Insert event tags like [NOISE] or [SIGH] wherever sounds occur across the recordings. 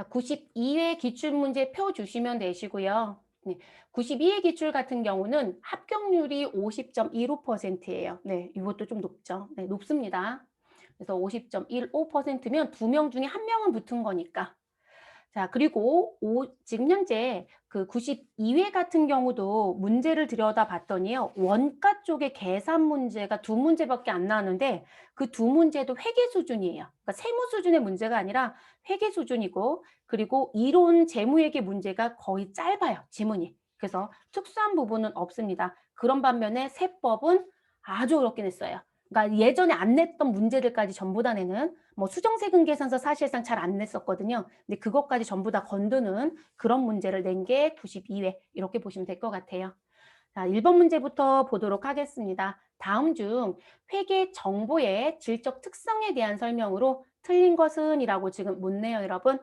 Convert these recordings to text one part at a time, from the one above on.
자, 92회 기출문제 표 주시면 되시고요. 네, 92회 기출 같은 경우는 합격률이 50.15%예요. 네, 이것도 좀 높죠. 네, 높습니다. 그래서 50.15%면 두 명 중에 한 명은 붙은 거니까. 자, 그리고 오, 지금 현재 그 92회 같은 경우도 문제를 들여다 봤더니요. 원가 쪽에 계산 문제가 두 문제밖에 안 나왔는데 그 두 문제도 회계 수준이에요. 그러니까 세무 수준의 문제가 아니라 회계 수준이고 그리고 이론 재무회계 문제가 거의 짧아요. 지문이. 그래서 특수한 부분은 없습니다. 그런 반면에 세법은 아주 어렵긴 했어요. 그러니까 예전에 안 냈던 문제들까지 전부 다 내는 뭐 수정세금 계산서 사실상 잘 안 냈었거든요. 근데 그것까지 전부 다 건드는 그런 문제를 낸 게 92회 이렇게 보시면 될 것 같아요. 자, 1번 문제부터 보도록 하겠습니다. 다음 중 회계 정보의 질적 특성에 대한 설명으로 틀린 것은 이라고 지금 묻네요, 여러분.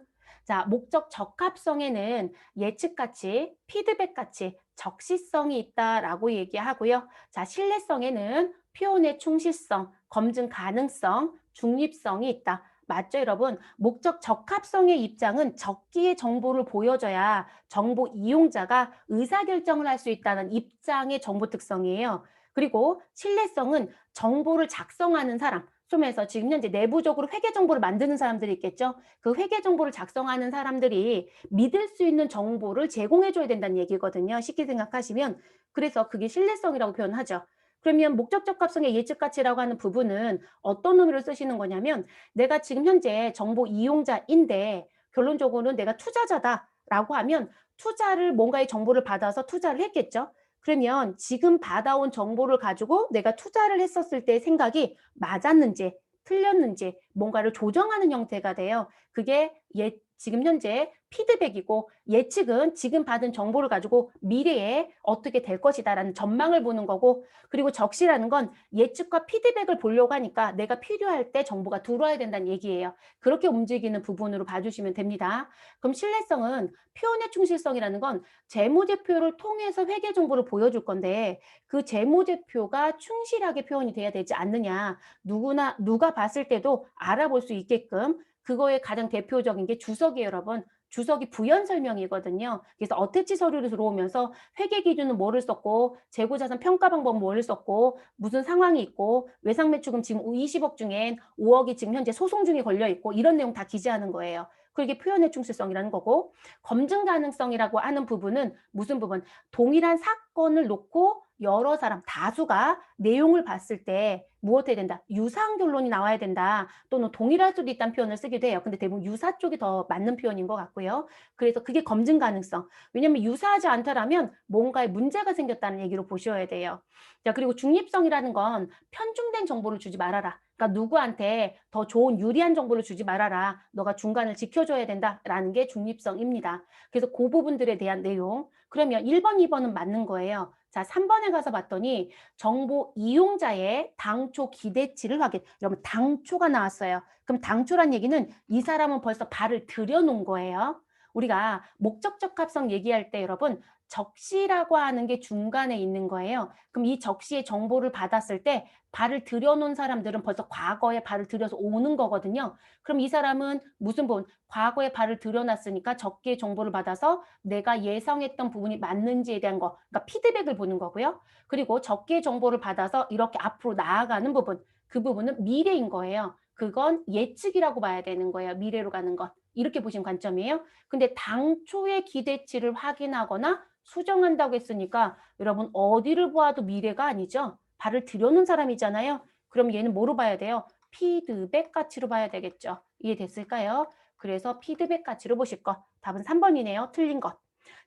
자, 목적 적합성에는 예측 가치, 피드백 가치, 적시성이 있다라고 얘기하고요. 자, 신뢰성에는 표현의 충실성, 검증 가능성, 중립성이 있다. 맞죠, 여러분? 목적 적합성의 입장은 적기의 정보를 보여줘야 정보 이용자가 의사결정을 할 수 있다는 입장의 정보 특성이에요. 그리고 신뢰성은 정보를 작성하는 사람, 좀해서 지금 현재 내부적으로 회계 정보를 만드는 사람들이 있겠죠. 그 회계 정보를 작성하는 사람들이 믿을 수 있는 정보를 제공해 줘야 된다는 얘기거든요. 쉽게 생각하시면 그래서 그게 신뢰성이라고 표현하죠. 그러면 목적적 합성의 예측 가치라고 하는 부분은 어떤 의미로 쓰시는 거냐면 내가 지금 현재 정보 이용자인데 결론적으로는 내가 투자자다라고 하면 투자를 뭔가의 정보를 받아서 투자를 했겠죠. 그러면 지금 받아온 정보를 가지고 내가 투자를 했었을 때 생각이 맞았는지 틀렸는지 뭔가를 조정하는 형태가 돼요. 그게 예, 지금 현재 피드백이고 예측은 지금 받은 정보를 가지고 미래에 어떻게 될 것이다라는 전망을 보는 거고 그리고 적시라는 건 예측과 피드백을 보려고 하니까 내가 필요할 때 정보가 들어와야 된다는 얘기예요. 그렇게 움직이는 부분으로 봐주시면 됩니다. 그럼 신뢰성은 표현의 충실성이라는 건 재무제표를 통해서 회계 정보를 보여줄 건데 그 재무제표가 충실하게 표현이 돼야 되지 않느냐 누구나 누가 봤을 때도 알아볼 수 있게끔 그거의 가장 대표적인 게 주석이에요, 여러분. 주석이 부연 설명이거든요. 그래서 어태치 서류를 들어오면서 회계 기준은 뭐를 썼고 재고자산 평가 방법 뭐를 썼고 무슨 상황이 있고 외상 매출금 지금 20억 중엔 5억이 지금 현재 소송 중에 걸려 있고 이런 내용 다 기재하는 거예요. 그게 표현의 충실성이라는 거고 검증 가능성이라고 하는 부분은 무슨 부분? 동일한 사건을 놓고 여러 사람 다수가 내용을 봤을 때 무엇 해야 된다? 유사한 결론이 나와야 된다. 또는 동일할 수도 있다는 표현을 쓰기도 해요. 근데 대부분 유사 쪽이 더 맞는 표현인 것 같고요. 그래서 그게 검증 가능성. 왜냐하면 유사하지 않다라면 뭔가에 문제가 생겼다는 얘기로 보셔야 돼요. 자 그리고 중립성이라는 건 편중된 정보를 주지 말아라. 그러니까 누구한테 더 좋은 유리한 정보를 주지 말아라. 너가 중간을 지켜줘야 된다라는 게 중립성입니다. 그래서 그 부분들에 대한 내용. 그러면 1번, 2번은 맞는 거예요. 자, 3번에 가서 봤더니 정보 이용자의 당초 기대치를 확인. 여러분, 당초가 나왔어요. 그럼 당초란 얘기는 이 사람은 벌써 발을 들여놓은 거예요. 우리가 목적적 합성 얘기할 때 여러분 적시라고 하는 게 중간에 있는 거예요. 그럼 이 적시의 정보를 받았을 때 발을 들여놓은 사람들은 벌써 과거에 발을 들여서 오는 거거든요. 그럼 이 사람은 무슨 부분? 과거에 발을 들여놨으니까 적기의 정보를 받아서 내가 예상했던 부분이 맞는지에 대한 거, 그러니까 피드백을 보는 거고요. 그리고 적기의 정보를 받아서 이렇게 앞으로 나아가는 부분, 그 부분은 미래인 거예요. 그건 예측이라고 봐야 되는 거예요. 미래로 가는 것. 이렇게 보시는 관점이에요. 근데 당초의 기대치를 확인하거나 수정한다고 했으니까 여러분 어디를 보아도 미래가 아니죠. 발을 들여놓은 사람이잖아요. 그럼 얘는 뭐로 봐야 돼요? 피드백 가치로 봐야 되겠죠. 이해됐을까요? 그래서 피드백 가치로 보실 것. 답은 3번이네요. 틀린 것.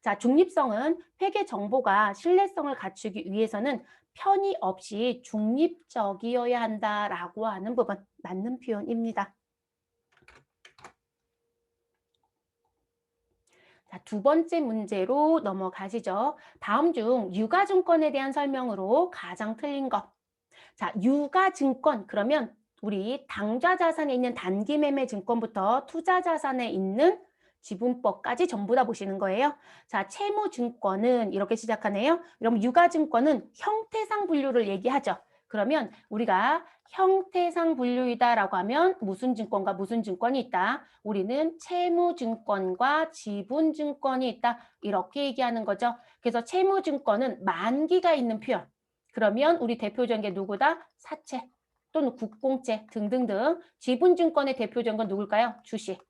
자, 중립성은 회계 정보가 신뢰성을 갖추기 위해서는 편의 없이 중립적이어야 한다라고 하는 부분 맞는 표현입니다. 자, 두 번째 문제로 넘어가시죠. 다음 중 유가증권에 대한 설명으로 가장 틀린 것. 자, 유가증권 그러면 우리 당좌 자산에 있는 단기 매매 증권부터 투자 자산에 있는 지분법까지 전부 다 보시는 거예요. 자, 채무증권은 이렇게 시작하네요. 그럼 유가증권은 형태상 분류를 얘기하죠. 그러면 우리가 형태상 분류이다라고 하면 무슨 증권과 무슨 증권이 있다. 우리는 채무증권과 지분증권이 있다. 이렇게 얘기하는 거죠. 그래서 채무증권은 만기가 있는 표현. 그러면 우리 대표적인 게 누구다? 사채 또는 국공채 등등등. 지분증권의 대표적인 건 누굴까요? 주식.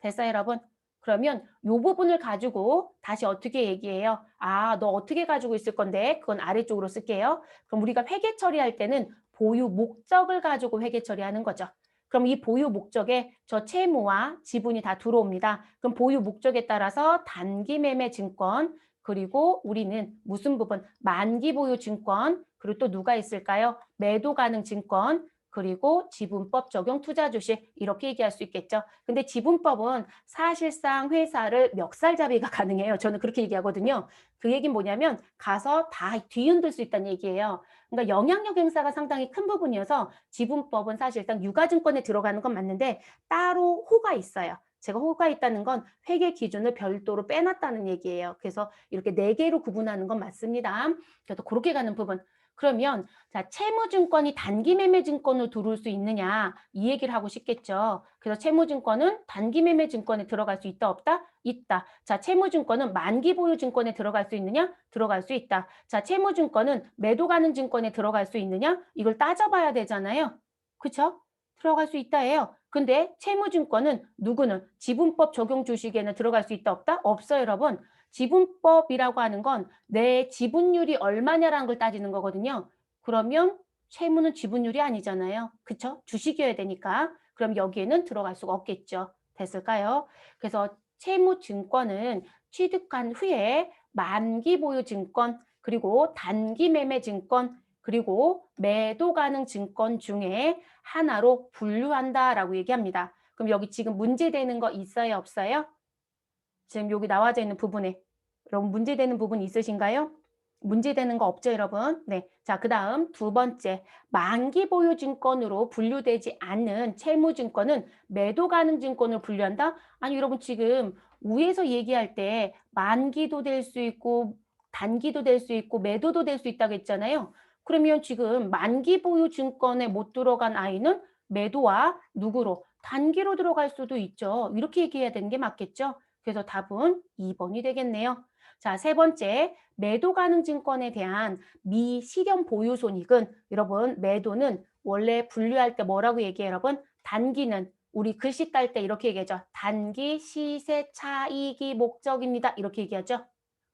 됐어요, 여러분? 그러면 이 부분을 가지고 다시 어떻게 얘기해요? 아, 너 어떻게 가지고 있을 건데? 그건 아래쪽으로 쓸게요. 그럼 우리가 회계 처리할 때는 보유 목적을 가지고 회계 처리하는 거죠. 그럼 이 보유 목적에 저 채무와 지분이 다 들어옵니다. 그럼 보유 목적에 따라서 단기 매매 증권 그리고 우리는 무슨 부분 만기 보유 증권 그리고 또 누가 있을까요? 매도 가능 증권 그리고 지분법 적용 투자 주식 이렇게 얘기할 수 있겠죠. 근데 지분법은 사실상 회사를 멱살잡이가 [LAUGHS] 가능해요. 저는 그렇게 얘기하거든요. 그 얘기는 뭐냐면 가서 다 뒤흔들 수 있다는 얘기예요. 그러니까 영향력 행사가 상당히 큰 부분이어서 지분법은 사실상 유가증권에 들어가는 건 맞는데 따로 호가 있어요. 제가 호가 있다는 건 회계 기준을 별도로 빼놨다는 얘기예요. 그래서 이렇게 네 개로 구분하는 건 맞습니다. 그래서 그렇게 가는 부분. 그러면 자 채무증권이 단기 매매 증권으로 들어올 수 있느냐 이 얘기를 하고 싶겠죠. 그래서 채무증권은 단기 매매 증권에 들어갈 수 있다 없다? 있다. 자 채무증권은 만기 보유 증권에 들어갈 수 있느냐? 들어갈 수 있다. 자 채무증권은 매도 가는 증권에 들어갈 수 있느냐? 이걸 따져봐야 되잖아요. 그쵸? 들어갈 수 있다예요. 근데 채무증권은 누구는 지분법 적용 주식에는 들어갈 수 있다 없다? 없어요 여러분. 지분법이라고 하는 건 내 지분율이 얼마냐라는 걸 따지는 거거든요. 그러면 채무는 지분율이 아니잖아요. 그쵸? 주식이어야 되니까. 그럼 여기에는 들어갈 수가 없겠죠. 됐을까요? 그래서 채무증권은 취득한 후에 만기 보유 증권 그리고 단기 매매 증권 그리고 매도 가능 증권 중에 하나로 분류한다라고 얘기합니다. 그럼 여기 지금 문제되는 거 있어요? 없어요? 지금 여기 나와져 있는 부분에 여러분 문제되는 부분 있으신가요? 문제되는 거 없죠, 여러분? 네. 자, 그 다음 두 번째. 만기 보유 증권으로 분류되지 않는 채무 증권은 매도 가능 증권으로 분류한다? 아니, 여러분 지금 위에서 얘기할 때 만기도 될 수 있고 단기도 될 수 있고 매도도 될 수 있다고 했잖아요. 그러면 지금 만기 보유 증권에 못 들어간 아이는 매도와 누구로? 단기로 들어갈 수도 있죠. 이렇게 얘기해야 되는 게 맞겠죠? 그래서 답은 2번이 되겠네요. 자, 세 번째, 매도 가능 증권에 대한 미실현 보유 손익은 여러분 매도는 원래 분류할 때 뭐라고 얘기해요, 여러분? 단기는 우리 글씨 딸 때 이렇게 얘기하죠. 단기 시세 차익이 목적입니다. 이렇게 얘기하죠.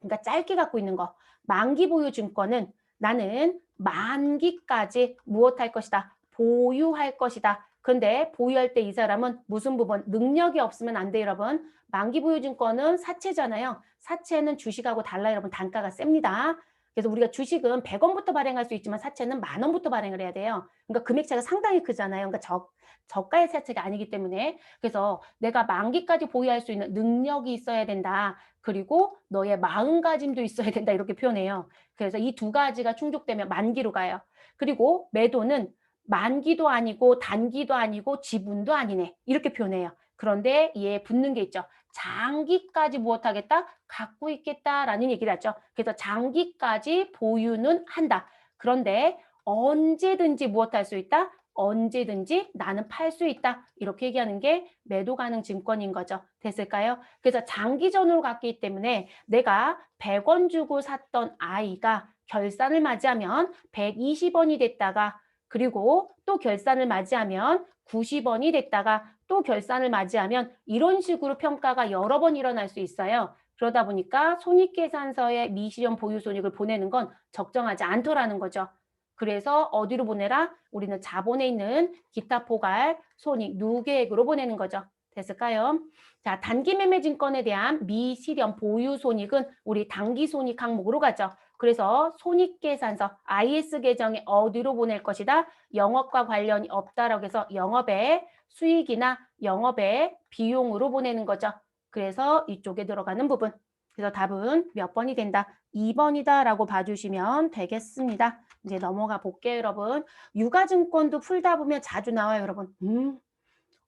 그러니까 짧게 갖고 있는 거. 만기 보유 증권은 나는 만기까지 무엇할 것이다. 보유할 것이다. 근데 보유할 때 이 사람은 무슨 부분? 능력이 없으면 안 돼요, 여러분. 만기 보유 증권은 사채잖아요. 사채는 주식하고 달라요, 여러분. 단가가 셉니다. 그래서 우리가 주식은 100원부터 발행할 수 있지만 사채는 만 원부터 발행을 해야 돼요. 그러니까 금액 차가 상당히 크잖아요. 그러니까 저, 저가의 사채가 아니기 때문에 그래서 내가 만기까지 보유할 수 있는 능력이 있어야 된다. 그리고 너의 마음가짐도 있어야 된다. 이렇게 표현해요. 그래서 이 두 가지가 충족되면 만기로 가요. 그리고 매도는 만기도 아니고 단기도 아니고 지분도 아니네. 이렇게 표현해요. 그런데 얘 붙는 게 있죠. 장기까지 무엇하겠다? 갖고 있겠다라는 얘기를 하죠. 그래서 장기까지 보유는 한다. 그런데 언제든지 무엇할 수 있다? 언제든지 나는 팔 수 있다. 이렇게 얘기하는 게 매도 가능 증권인 거죠. 됐을까요? 그래서 장기전으로 갔기 때문에 내가 100원 주고 샀던 아이가 결산을 맞이하면 120원이 됐다가 그리고 또 결산을 맞이하면 90원이 됐다가 또 결산을 맞이하면 이런 식으로 평가가 여러 번 일어날 수 있어요. 그러다 보니까 손익계산서에 미실현 보유 손익을 보내는 건 적정하지 않더라는 거죠. 그래서 어디로 보내라? 우리는 자본에 있는 기타 포괄 손익 누계액으로 보내는 거죠. 됐을까요? 자, 단기 매매 증권에 대한 미실현 보유 손익은 우리 당기 손익 항목으로 가죠. 그래서 손익계산서 IS 계정에 어디로 보낼 것이다? 영업과 관련이 없다라고 해서 영업의 수익이나 영업의 비용으로 보내는 거죠. 그래서 이쪽에 들어가는 부분. 그래서 답은 몇 번이 된다? 2번이다라고 봐주시면 되겠습니다. 이제 넘어가 볼게요, 여러분. 유가증권도 풀다 보면 자주 나와요, 여러분. 음,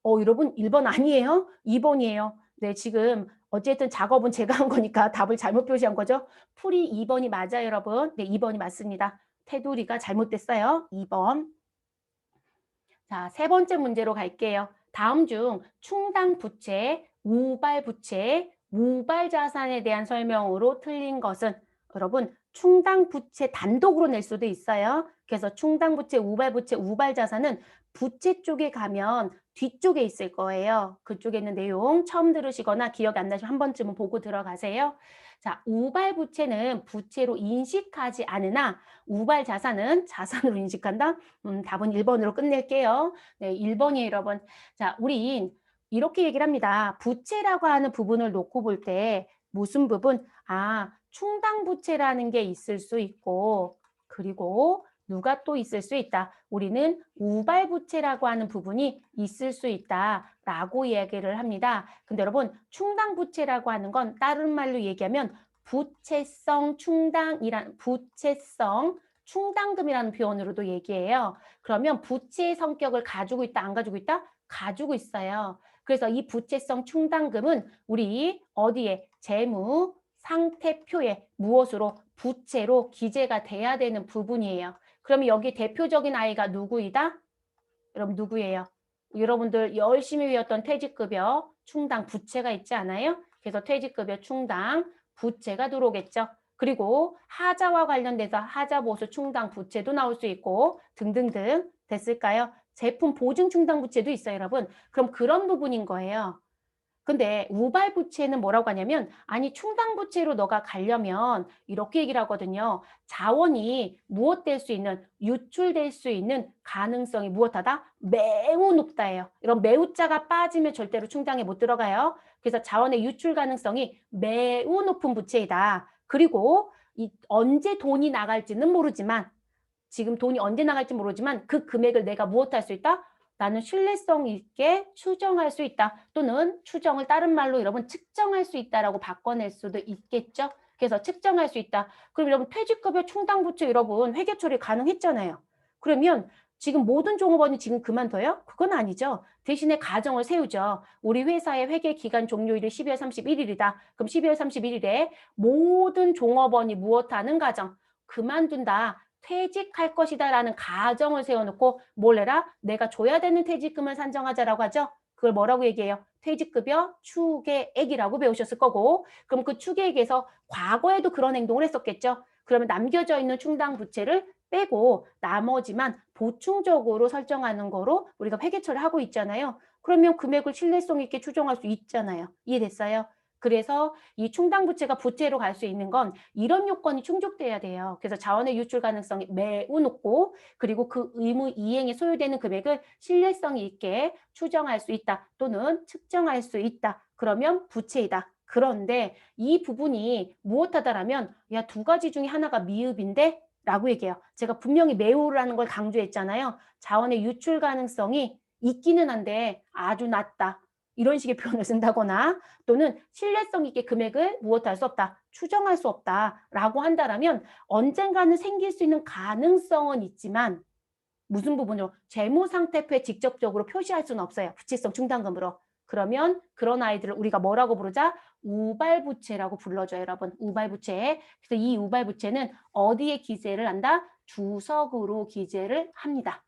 어, 여러분 1번 아니에요? 2번이에요. 네, 지금 어쨌든 작업은 제가 한 거니까 [LAUGHS] 답을 잘못 표시한 거죠. 풀이 2번이 맞아요, 여러분. 네, 2번이 맞습니다. 테두리가 잘못됐어요. 2번. 자, 세 번째 문제로 갈게요. 다음 중 충당 부채, 우발 부채, 우발 자산에 대한 설명으로 틀린 것은 여러분 충당 부채 단독으로 낼 수도 있어요. 그래서 충당 부채, 우발 부채, 우발 자산은 부채 쪽에 가면 뒤쪽에 있을 거예요. 그쪽에 있는 내용 처음 들으시거나 기억이 안 나시면 한 번쯤은 보고 들어가세요. 자, 우발 부채는 부채로 인식하지 않으나 우발 자산은 자산으로 인식한다. 음, 답은 1번으로 끝낼게요. 네, 1번이에요, 여러분. 자, 우린 이렇게 얘기를 합니다. 부채라고 하는 부분을 놓고 볼 때 무슨 부분? 아, 충당 부채라는 게 있을 수 있고 그리고 누가 또 있을 수 있다. 우리는 우발 부채라고 하는 부분이 있을 수 있다라고 얘기를 합니다. 근데 여러분, 충당 부채라고 하는 건 다른 말로 얘기하면 부채성 충당이란 부채성 충당금이라는 표현으로도 얘기해요. 그러면 부채의 성격을 가지고 있다, 안 가지고 있다? 가지고 있어요. 그래서 이 부채성 충당금은 우리 어디에 재무 상태표에 무엇으로 부채로 기재가 돼야 되는 부분이에요. 그러면 여기 대표적인 아이가 누구이다? 여러분 누구예요? 여러분들 열심히 외웠던 퇴직급여 충당 부채가 있지 않아요? 그래서 퇴직급여 충당 부채가 들어오겠죠. 그리고 하자와 관련돼서 하자 보수 충당 부채도 나올 수 있고 등등등 됐을까요? 제품 보증 충당 부채도 있어요, 여러분. 그럼 그런 부분인 거예요. 근데 우발 부채는 뭐라고 하냐면 아니 충당 부채로 너가 가려면 이렇게 얘기를 하거든요. 자원이 무엇될 수 있는 유출될 수 있는 가능성이 무엇하다? 매우 높다예요. 이런 매우자가 빠지면 절대로 충당에 못 들어가요. 그래서 자원의 유출 가능성이 매우 높은 부채이다. 그리고 이 언제 돈이 나갈지는 모르지만 지금 돈이 언제 나갈지 모르지만 그 금액을 내가 무엇할 수 있다? 나는 신뢰성 있게 추정할 수 있다. 또는 추정을 다른 말로 여러분 측정할 수 있다라고 바꿔낼 수도 있겠죠. 그래서 측정할 수 있다. 그럼 여러분 퇴직급여 충당부채 여러분 회계 처리 가능했잖아요. 그러면 지금 모든 종업원이 지금 그만둬요? 그건 아니죠. 대신에 가정을 세우죠. 우리 회사의 회계 기간 종료일이 12월 31일이다. 그럼 12월 31일에 모든 종업원이 무엇하는 가정? 그만둔다. 퇴직할 것이다 라는 가정을 세워놓고 뭘 해라? 내가 줘야 되는 퇴직금을 산정하자라고 하죠. 그걸 뭐라고 얘기해요? 퇴직급여 추계액이라고 배우셨을 거고 그럼 그 추계액에서 과거에도 그런 행동을 했었겠죠. 그러면 남겨져 있는 충당 부채를 빼고 나머지만 보충적으로 설정하는 거로 우리가 회계처를 하고 있잖아요. 그러면 금액을 신뢰성 있게 추정할 수 있잖아요. 이해됐어요? 그래서 이 충당 부채가 부채로 갈 수 있는 건 이런 요건이 충족돼야 돼요. 그래서 자원의 유출 가능성이 매우 높고 그리고 그 의무 이행에 소요되는 금액을 신뢰성 있게 추정할 수 있다 또는 측정할 수 있다. 그러면 부채이다. 그런데 이 부분이 무엇하다라면 야 두 가지 중에 하나가 미흡인데 라고 얘기해요. 제가 분명히 매우라는 걸 강조했잖아요. 자원의 유출 가능성이 있기는 한데 아주 낮다. 이런 식의 표현을 쓴다거나 또는 신뢰성 있게 금액을 무엇할 수 없다, 추정할 수 없다라고 한다라면 언젠가는 생길 수 있는 가능성은 있지만 무슨 부분으로 재무상태표에 직접적으로 표시할 수는 없어요. 부채성 충당금으로. 그러면 그런 아이들을 우리가 뭐라고 부르자? 우발부채라고 불러줘요, 여러분. 우발부채. 그래서 이 우발부채는 어디에 기재를 한다? 주석으로 기재를 합니다.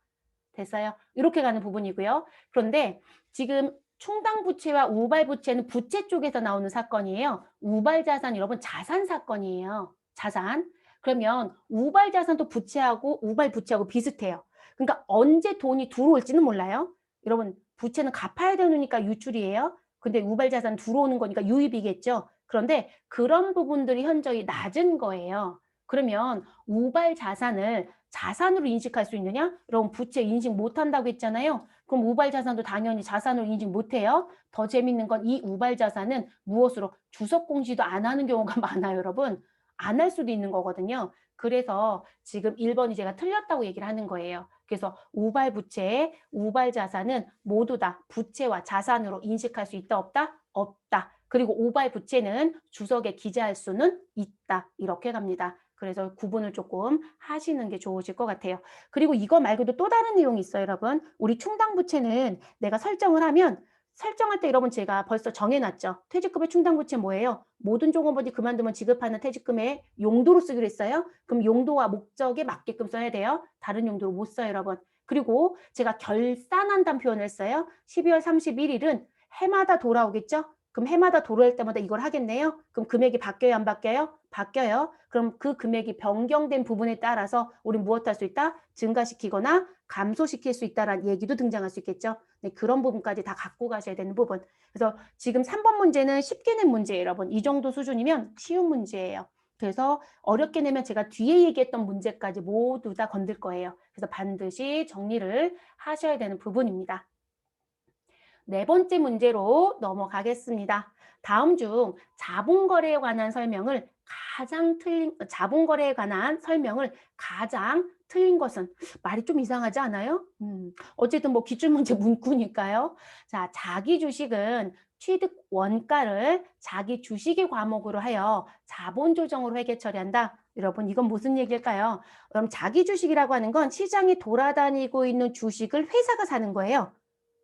됐어요? 이렇게 가는 부분이고요. 그런데 지금 충당 부채와 우발 부채는 부채 쪽에서 나오는 사건이에요. 우발 자산 여러분 자산 사건이에요. 자산. 그러면 우발 자산도 부채하고 우발 부채하고 비슷해요. 그러니까 언제 돈이 들어올지는 몰라요. 여러분 부채는 갚아야 되니까 유출이에요. 근데 우발 자산 들어오는 거니까 유입이겠죠. 그런데 그런 부분들이 현저히 낮은 거예요. 그러면 우발 자산을 자산으로 인식할 수 있느냐? 여러분 부채 인식 못한다고 했잖아요. 그럼 우발 자산도 당연히 자산으로 인식 못해요. 더 재밌는 건 이 우발 자산은 무엇으로 주석 공시도 안 하는 경우가 [LAUGHS] 많아요, 여러분. 안 할 수도 있는 거거든요. 그래서 지금 1번이 제가 틀렸다고 얘기를 하는 거예요. 그래서 우발 부채, 우발 자산은 모두 다 부채와 자산으로 인식할 수 있다, 없다? 없다. 그리고 우발 부채는 주석에 기재할 수는 있다. 이렇게 갑니다. 그래서 구분을 조금 하시는 게 좋으실 것 같아요. 그리고 이거 말고도 또 다른 내용이 있어요, 여러분. 우리 충당 부채는 내가 설정을 하면 설정할 때 여러분 제가 벌써 정해놨죠. 퇴직금의 충당부채 뭐예요? 모든 종업원이 그만두면 지급하는 퇴직금의 용도로 쓰기로 했어요. 그럼 용도와 목적에 맞게끔 써야 돼요. 다른 용도로 못 써요, 여러분. 그리고 제가 결산한다는 표현을 했어요. 12월 31일은 해마다 돌아오겠죠? 그럼 해마다 돌아올 때마다 이걸 하겠네요. 그럼 금액이 바뀌어요, 안 바뀌어요? 바뀌어요. 그럼 그 금액이 변경된 부분에 따라서 우리 무엇할 수 있다? 증가시키거나 감소시킬 수 있다라는 얘기도 등장할 수 있겠죠. 네, 그런 부분까지 다 갖고 가셔야 되는 부분. 그래서 지금 3번 문제는 쉽게 낸 문제예요, 여러분. 이 정도 수준이면 쉬운 문제예요. 그래서 어렵게 내면 제가 뒤에 얘기했던 문제까지 모두 다 건들 거예요. 그래서 반드시 정리를 하셔야 되는 부분입니다. 네 번째 문제로 넘어가겠습니다. 다음 중 자본거래에 관한 설명을 가장 틀린 자본거래에 관한 설명을 가장 틀린 것은 말이 좀 이상하지 않아요? 음, 어쨌든 뭐 기출문제 [LAUGHS] 문구니까요. 자, 자기 주식은 취득 원가를 자기 주식의 과목으로 하여 자본 조정으로 회계 처리한다. 여러분 이건 무슨 얘기일까요? 그럼 자기 주식이라고 하는 건 시장에 돌아다니고 있는 주식을 회사가 사는 거예요.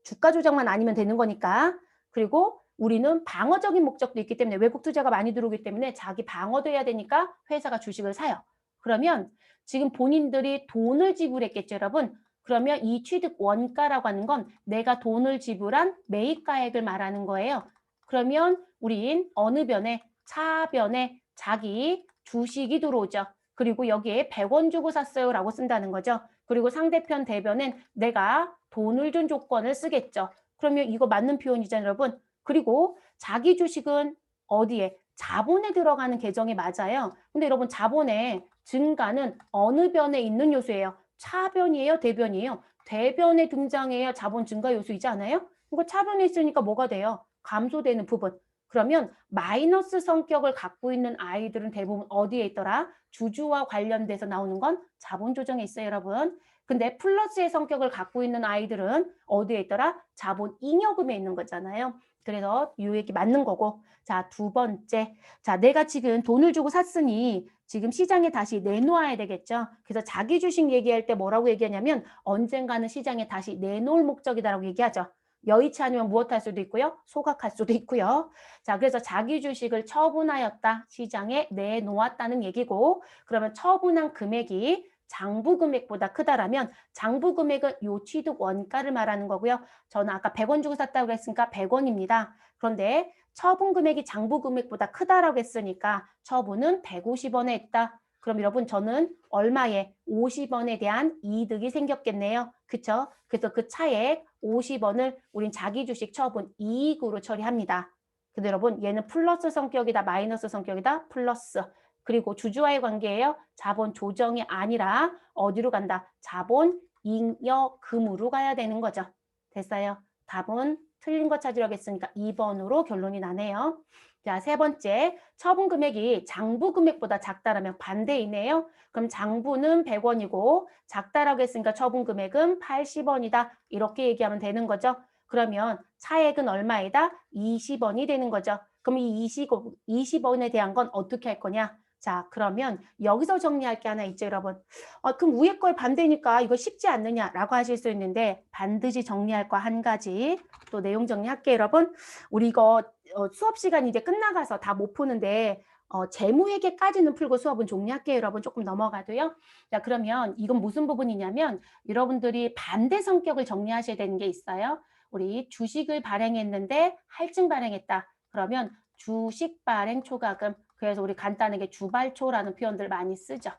주가 조정만 아니면 되는 거니까. 그리고 우리는 방어적인 목적도 있기 때문에 외국 투자가 많이 들어오기 때문에 자기 방어도 해야 되니까 회사가 주식을 사요. 그러면 지금 본인들이 돈을 지불했겠죠, 여러분. 그러면 이 취득 원가라고 하는 건 내가 돈을 지불한 매입가액을 말하는 거예요. 그러면 우린 어느 변에 차변에 자기 주식이 들어오죠. 그리고 여기에 100원 주고 샀어요 라고 쓴다는 거죠. 그리고 상대편 대변은 내가 돈을 준 조건을 쓰겠죠. 그러면 이거 맞는 표현이잖아요, 여러분. 그리고 자기 주식은 어디에? 자본에 들어가는 계정이 맞아요. 근데 여러분 자본의 증가는 어느 변에 있는 요소예요? 차변이에요? 대변이에요? 대변에 등장해야 자본 증가 요소이지 않아요? 이거 차변에 있으니까 뭐가 돼요? 감소되는 부분. 그러면 마이너스 성격을 갖고 있는 아이들은 대부분 어디에 있더라? 주주와 관련돼서 나오는 건 자본 조정에 있어요, 여러분. 근데 플러스의 성격을 갖고 있는 아이들은 어디에 있더라? 자본 잉여금에 있는 거잖아요. 그래서 요 얘기 맞는 거고. 자, 두 번째. 자, 내가 지금 돈을 주고 샀으니 지금 시장에 다시 내놓아야 되겠죠. 그래서 자기 주식 얘기할 때 뭐라고 얘기하냐면 언젠가는 시장에 다시 내놓을 목적이다라고 얘기하죠. 여의치 않으면 무엇할 수도 있고요. 소각할 수도 있고요. 자, 그래서 자기 주식을 처분하였다. 시장에 내놓았다는 얘기고 그러면 처분한 금액이 장부 금액보다 크다라면 장부 금액은 요 취득 원가를 말하는 거고요. 저는 아까 100원 주고 샀다고 했으니까 100원입니다. 그런데 처분 금액이 장부 금액보다 크다라고 했으니까 처분은 150원에 했다. 그럼 여러분 저는 얼마에 50원에 대한 이득이 생겼겠네요. 그쵸? 그래서 그 차액 50원을 우린 자기 주식 처분 이익으로 처리합니다. 근데 여러분 얘는 플러스 성격이다 마이너스 성격이다 플러스 그리고 주주와의 관계예요. 자본 조정이 아니라 어디로 간다? 자본 잉여금으로 가야 되는 거죠. 됐어요. 답은 틀린 거 찾으려고 했으니까 2번으로 결론이 나네요. 자, 세 번째. 처분 금액이 장부 금액보다 작다라면 반대이네요. 그럼 장부는 100원이고 작다라고 했으니까 처분 금액은 80원이다. 이렇게 얘기하면 되는 거죠. 그러면 차액은 얼마이다? 20원이 되는 거죠. 그럼 이 20, 20원에 대한 건 어떻게 할 거냐? 자, 그러면 여기서 정리할 게 하나 있죠, 여러분. 어, 그럼 위에 걸 반대니까 이거 쉽지 않느냐라고 하실 수 있는데 반드시 정리할 거 한 가지 또 내용 정리할게요, 여러분. 우리 이거 어, 수업 시간 이제 끝나가서 다 못 푸는데 어, 재무회계까지는 풀고 수업은 종료할게요, 여러분. 조금 넘어가도요. 자, 그러면 이건 무슨 부분이냐면 여러분들이 반대 성격을 정리하셔야 되는 게 있어요. 우리 주식을 발행했는데 할증 발행했다. 그러면 주식 발행 초과금 그래서 우리 간단하게 주발초라는 표현들 많이 쓰죠.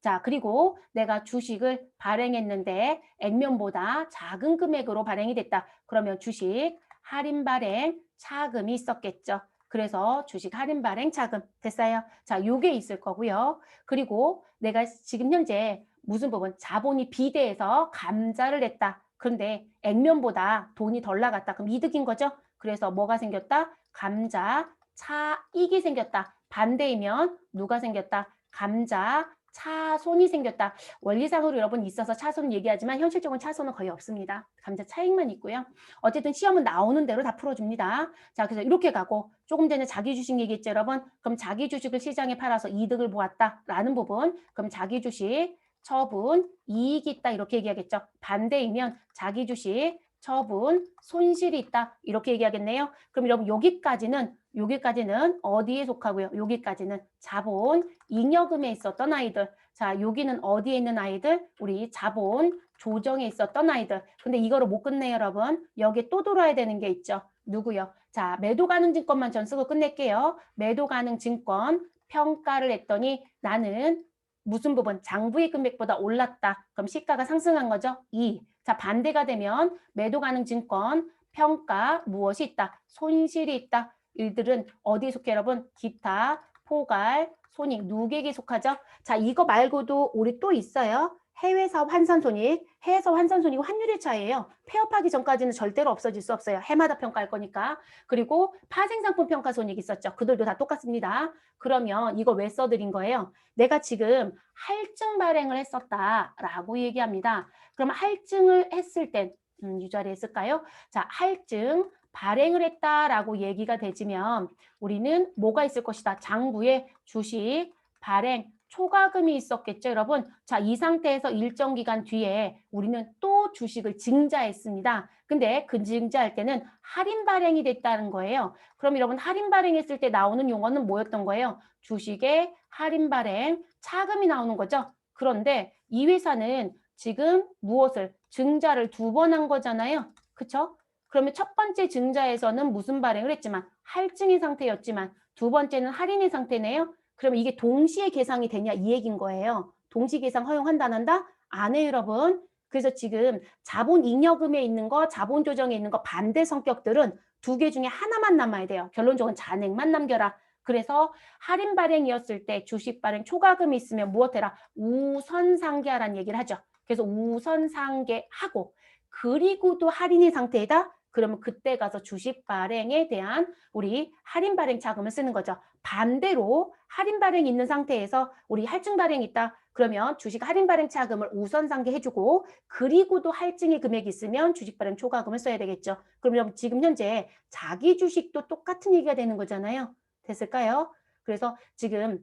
자, 그리고 내가 주식을 발행했는데 액면보다 작은 금액으로 발행이 됐다. 그러면 주식 할인 발행 차금이 있었겠죠. 그래서 주식 할인 발행 차금 됐어요. 자, 요게 있을 거고요. 그리고 내가 지금 현재 무슨 부분 자본이 비대해서 감자를 냈다. 그런데 액면보다 돈이 덜 나갔다. 그럼 이득인 거죠. 그래서 뭐가 생겼다? 감자 차익이 생겼다. 반대이면 누가 생겼다? 감자, 차손이 생겼다. 원리상으로 여러분 있어서 차손 얘기하지만 현실적으로 차손은 거의 없습니다. 감자 차익만 있고요. 어쨌든 시험은 나오는 대로 다 풀어줍니다. 자, 그래서 이렇게 가고 조금 전에 자기 주식 얘기했죠, 여러분. 그럼 자기 주식을 시장에 팔아서 이득을 보았다라는 부분. 그럼 자기 주식 처분 이익이 있다 이렇게 얘기하겠죠. 반대이면 자기 주식 처분, 손실이 있다. 이렇게 얘기하겠네요. 그럼 여러분 여기까지는 여기까지는 어디에 속하고요? 여기까지는 자본, 잉여금에 있었던 아이들. 자, 여기는 어디에 있는 아이들? 우리 자본, 조정에 있었던 아이들. 근데 이거를 못 끝내요, 여러분. 여기에 또 들어야 되는 게 있죠. 누구요? 자, 매도 가능 증권만 전 쓰고 끝낼게요. 매도 가능 증권 평가를 했더니 나는 무슨 부분? 장부의 금액보다 올랐다. 그럼 시가가 상승한 거죠? 2. 자, 반대가 되면 매도 가능 증권 평가 무엇이 있다? 손실이 있다. 이들은 어디에 속해 여러분? 기타, 포괄, 손익, 누객에 속하죠? 자, 이거 말고도 우리 또 있어요. 해외 사업 환산 손익, 해외 사업 환산 손익 환율의 차이예요. 폐업하기 전까지는 절대로 없어질 수 없어요. 해마다 평가할 거니까. 그리고 파생상품 평가 손익 있었죠. 그들도 다 똑같습니다. 그러면 이거 왜 써드린 거예요? 내가 지금 할증 발행을 했었다라고 얘기합니다. 그럼 할증을 했을 땐 음, 이 자리에 쓸까요? 자, 할증 발행을 했다라고 얘기가 되지면 우리는 뭐가 있을 것이다. 장부에 주식 발행 초과금이 있었겠죠, 여러분? 자, 이 상태에서 일정 기간 뒤에 우리는 또 주식을 증자했습니다. 근데 그 증자할 때는 할인 발행이 됐다는 거예요. 그럼 여러분 할인 발행했을 때 나오는 용어는 뭐였던 거예요? 주식의 할인 발행, 차금이 나오는 거죠. 그런데 이 회사는 지금 무엇을 증자를 두 번 한 거잖아요. 그쵸? 그러면 첫 번째 증자에서는 무슨 발행을 했지만 할증의 상태였지만 두 번째는 할인의 상태네요. 그러면 이게 동시에 계상이 되냐 이 얘기인 거예요. 동시 계상 허용한다 안 한다? 안 해요 여러분. 그래서 지금 자본 잉여금에 있는 거 자본 조정에 있는 거 반대 성격들은 두 개 중에 하나만 남아야 돼요. 결론적으로 잔액만 남겨라. 그래서 할인 발행이었을 때 주식 발행 초과금이 있으면 무엇해라? 우선 상계하라는 얘기를 하죠. 그래서 우선 상계하고 그리고도 할인의 상태이다? 그러면 그때 가서 주식 발행에 대한 우리 할인 발행 자금을 쓰는 거죠. 반대로 할인 발행이 있는 상태에서 우리 할증 발행이 있다. 그러면 주식 할인 발행 자금을 우선 상계해 주고 그리고도 할증의 금액이 있으면 주식 발행 초과금을 써야 되겠죠. 그러면 지금 현재 자기 주식도 똑같은 얘기가 되는 거잖아요. 됐을까요? 그래서 지금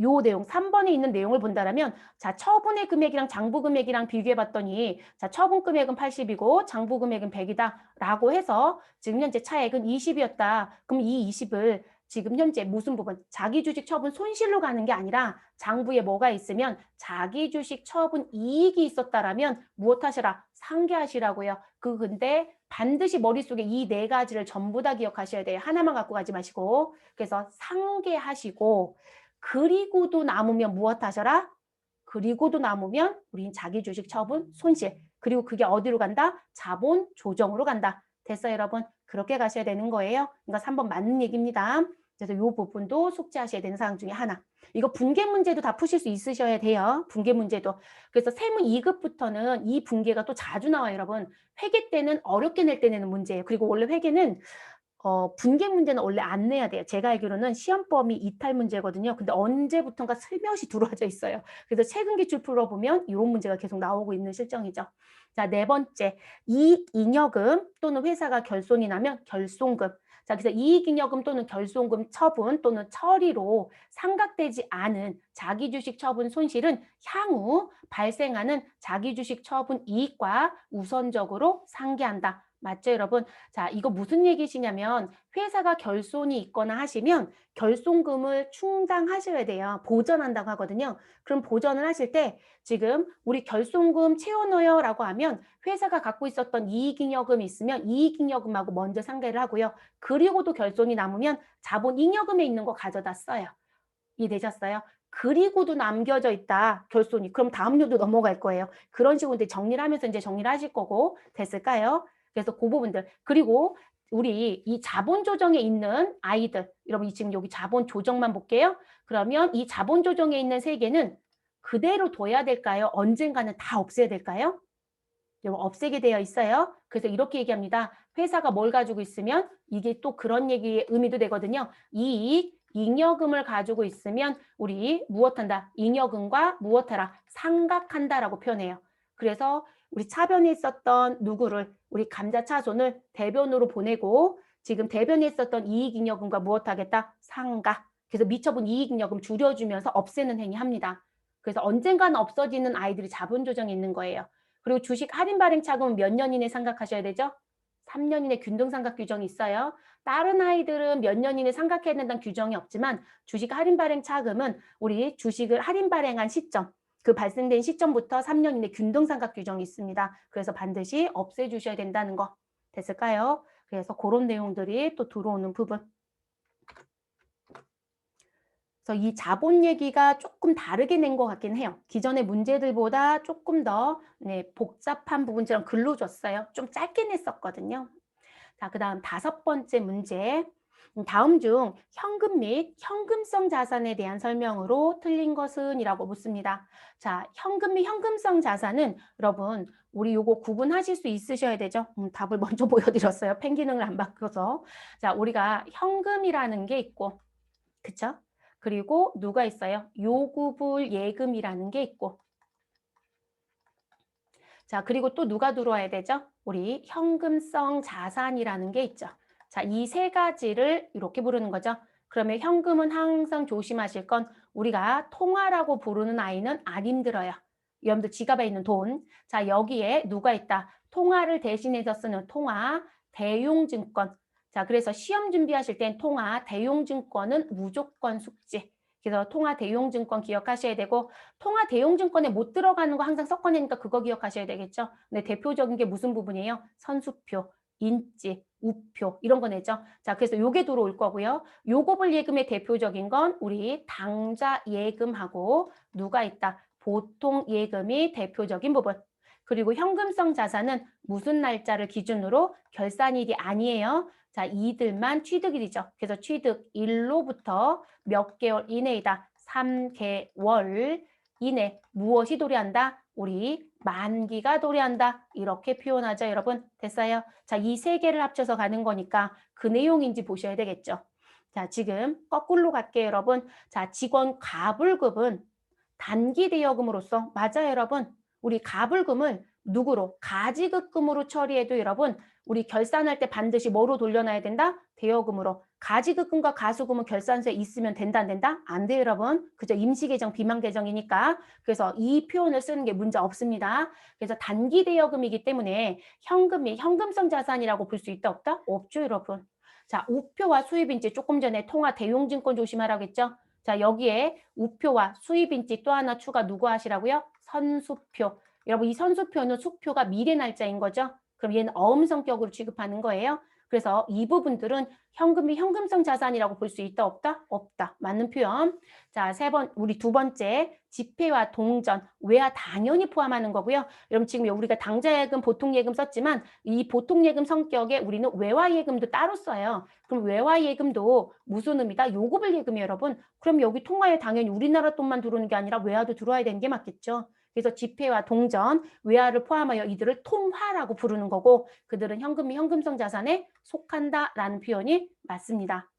요 내용 3번에 있는 내용을 본다면 자 처분의 금액이랑 장부 금액이랑 비교해 봤더니 자 처분 금액은 80이고 장부 금액은 100이다 라고 해서 지금 현재 차액은 20이었다. 그럼 이 20을 지금 현재 무슨 부분? 자기 주식 처분 손실로 가는 게 아니라 장부에 뭐가 있으면 자기 주식 처분 이익이 있었다라면 무엇 하시라? 상계하시라고요. 그 근데 반드시 머릿속에 이 네 가지를 전부 다 기억하셔야 돼요. 하나만 갖고 가지 마시고. 그래서 상계하시고 그리고도 남으면 무엇 하셔라? 그리고도 남으면 우린 자기 주식 처분 손실. 그리고 그게 어디로 간다? 자본 조정으로 간다. 됐어요, 여러분? 그렇게 가셔야 되는 거예요. 그러니까 3번 맞는 얘기입니다. 그래서 이 부분도 숙지하셔야 되는 사항 중에 하나. 이거 분계 문제도 다 푸실 수 있으셔야 돼요. 분계 문제도. 그래서 세무 2급부터는 이 분계가 또 자주 나와요, 여러분. 회계 때는 어렵게 낼 때 내는 문제예요. 그리고 원래 회계는 어, 분계 문제는 원래 안 내야 돼요. 제가 알기로는 시험 범위 이탈 문제거든요. 근데 언제부턴가 슬며시 들어와져 있어요. 그래서 최근 기출 풀어보면 이런 문제가 계속 나오고 있는 실정이죠. 자, 네 번째, 이익잉여금 또는 회사가 결손이 나면 결손금. 자, 그래서 이익잉여금 또는 결손금 처분 또는 처리로 상각되지 않은 자기주식 처분 손실은 향후 발생하는 자기주식 처분 이익과 우선적으로 상계한다. 맞죠, 여러분? 자, 이거 무슨 얘기시냐면 회사가 결손이 있거나 하시면 결손금을 충당하셔야 돼요. 보전한다고 하거든요. 그럼 보전을 하실 때 지금 우리 결손금 채워넣어요 라고 하면 회사가 갖고 있었던 이익잉여금이 있으면 이익잉여금하고 먼저 상계를 하고요. 그리고도 결손이 남으면 자본잉여금에 있는 거 가져다 써요. 이해되셨어요? 그리고도 남겨져 있다 결손이 그럼 다음 요도 넘어갈 거예요 그런 식으로 이제 정리를 하면서 이제 정리를 하실 거고 됐을까요 그래서 그 부분들 그리고 우리 이 자본 조정에 있는 아이들 여러분 지금 여기 자본 조정만 볼게요. 그러면 이 자본 조정에 있는 세 개는 그대로 둬야 될까요? 언젠가는 다 없애야 될까요? 여러분 없애게 되어 있어요. 그래서 이렇게 얘기합니다. 회사가 뭘 가지고 있으면 이게 또 그런 얘기의 의미도 되거든요. 이익, 잉여금을 가지고 있으면 우리 무엇한다? 잉여금과 무엇하라? 상각한다라고 표현해요. 그래서 우리 차변에 있었던 누구를 우리 감자 차손을 대변으로 보내고 지금 대변에 있었던 이익잉여금과 무엇하겠다? 상가. 그래서 미처분 이익잉여금 줄여주면서 없애는 행위 합니다. 그래서 언젠가는 없어지는 아이들이 자본조정에 있는 거예요. 그리고 주식 할인 발행 차금은 몇 년 이내 상각하셔야 되죠? 3년 이내 균등상각 규정이 있어요. 다른 아이들은 몇 년 이내 상각해야 된다는 규정이 없지만 주식 할인 발행 차금은 우리 주식을 할인 발행한 시점 그 발생된 시점부터 3년 이내 균등상각 규정이 있습니다. 그래서 반드시 없애주셔야 된다는 거 됐을까요? 그래서 그런 내용들이 또 들어오는 부분. 그래서 이 자본 얘기가 조금 다르게 낸 것 같긴 해요. 기존의 문제들보다 조금 더 네, 복잡한 부분처럼 글로 줬어요. 좀 짧게 냈었거든요. 자, 그 다음 다섯 번째 문제. 음, 다음 중 현금 및 현금성 자산에 대한 설명으로 틀린 것은 이라고 묻습니다. 자, 현금 및 현금성 자산은 여러분 우리 요거 구분하실 수 있으셔야 되죠. 음, 답을 [LAUGHS] 먼저 보여드렸어요. 펜 기능을 안 바꿔서. 자, 우리가 현금이라는 게 있고 그쵸? 그리고 누가 있어요? 요구불 예금이라는 게 있고 자, 그리고 또 누가 들어와야 되죠? 우리 현금성 자산이라는 게 있죠. 자, 이 세 가지를 이렇게 부르는 거죠. 그러면 현금은 항상 조심하실 건 우리가 통화라고 부르는 아이는 안 힘들어요. 여러분들 지갑에 있는 돈. 자, 여기에 누가 있다? 통화를 대신해서 쓰는 통화, 대용증권. 자, 그래서 시험 준비하실 땐 통화, 대용증권은 무조건 숙지. 그래서 통화 대용증권 기억하셔야 되고 통화 대용증권에 못 들어가는 거 항상 섞어내니까 그거 기억하셔야 되겠죠. 네, 대표적인 게 무슨 부분이에요? 선수표, 인지, 우표 이런 거 내죠. 자, 그래서 요게 들어올 거고요. 요거불 예금의 대표적인 건 우리 당좌 예금하고 누가 있다? 보통 예금이 대표적인 부분. 그리고 현금성 자산은 무슨 날짜를 기준으로 결산일이 아니에요. 자, 이들만 취득일이죠. 그래서 취득 일로부터 몇 개월 이내이다. 3개월 이내 무엇이 도래한다? 우리 만기가 도래한다. 이렇게 표현하죠, 여러분. 됐어요? 자, 이 세 개를 합쳐서 가는 거니까 그 내용인지 보셔야 되겠죠. 자, 지금 거꾸로 갈게요, 여러분. 자, 직원 가불급은 단기 대여금으로서 맞아요, 여러분. 우리 가불금을 누구로? 가지급금으로 처리해도 여러분 우리 결산할 때 반드시 뭐로 돌려놔야 된다? 대여금으로. 가지급금과 가수금은 결산서에 있으면 된다 안 된다? 안 돼요 여러분. 그죠? 임시계정 비만계정이니까. 그래서 이 표현을 쓰는 게 문제 없습니다. 그래서 단기 대여금이기 때문에 현금이 현금성 자산이라고 볼 수 있다 없다? 없죠 여러분. 자 우표와 수입인지 조금 전에 통화 대용증권 조심하라고 했죠? 자 여기에 우표와 수입인지 또 하나 추가 누구 하시라고요? 선수표. 여러분 이 선수표는 수표가 미래 날짜인 거죠. 그럼 얘는 어음 성격으로 취급하는 거예요. 그래서 이 부분들은 현금이 현금성 자산이라고 볼 수 있다 없다? 없다. 맞는 표현. 자, 세 번, 우리 두 번째 지폐와 동전, 외화 당연히 포함하는 거고요. 여러분 지금 우리가 당좌예금, 보통예금 썼지만 이 보통예금 성격에 우리는 외화예금도 따로 써요. 그럼 외화예금도 무슨 의미다? 요구불 예금이에요, 여러분. 그럼 여기 통화에 당연히 우리나라 돈만 들어오는 게 아니라 외화도 들어와야 되는 게 맞겠죠. 그래서 지폐와 동전, 외화를 포함하여 이들을 통화라고 부르는 거고 그들은 현금이 현금성 자산에 속한다라는 표현이 맞습니다.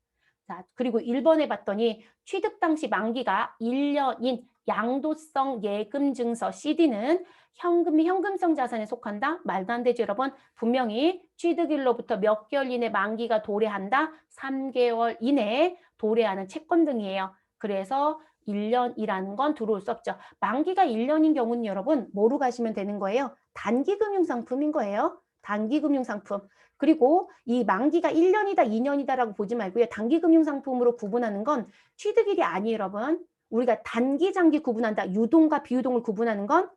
자, 그리고 1번에 봤더니 취득 당시 만기가 1년인 양도성 예금 증서 CD는 현금이 현금성 자산에 속한다? 말도 안 되죠, 여러분. 분명히 취득일로부터 몇 개월 이내 만기가 도래한다? 3개월 이내에 도래하는 채권 등이에요. 그래서 1년이라는 건 들어올 수 없죠. 만기가 1년인 경우는 여러분 뭐로 가시면 되는 거예요? 단기 금융 상품인 거예요. 단기 금융 상품. 그리고 이 만기가 1년이다, 2년이다라고 보지 말고요. 단기 금융 상품으로 구분하는 건 취득일이 아니에요, 여러분. 우리가 단기, 장기 구분한다. 유동과 비유동을 구분하는 건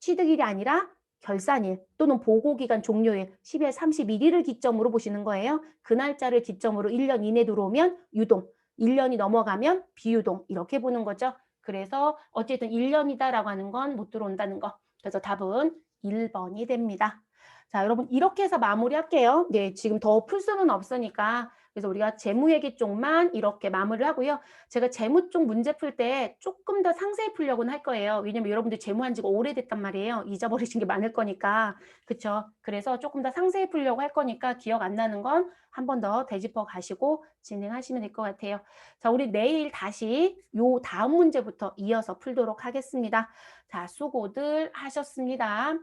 취득일이 아니라 결산일 또는 보고기간 종료일 12월 31일을 기점으로 보시는 거예요. 그 날짜를 기점으로 1년 이내 들어오면 유동, 1년이 넘어가면 비유동 이렇게 보는 거죠. 그래서 어쨌든 1년이다라고 하는 건 못 들어온다는 거. 그래서 답은 1번이 됩니다. 자, 여러분 이렇게 해서 마무리할게요. 네, 지금 더 풀 수는 없으니까 그래서 우리가 재무 얘기 쪽만 이렇게 마무리를 하고요. 제가 재무 쪽 문제 풀 때 조금 더 상세히 풀려고는 할 거예요. 왜냐면 여러분들 재무한 지가 오래됐단 말이에요. 잊어버리신 게 많을 거니까. 그쵸? 그래서 조금 더 상세히 풀려고 할 거니까 기억 안 나는 건 한 번 더 되짚어 가시고 진행하시면 될 것 같아요. 자, 우리 내일 다시 요 다음 문제부터 이어서 풀도록 하겠습니다. 자, 수고들 하셨습니다.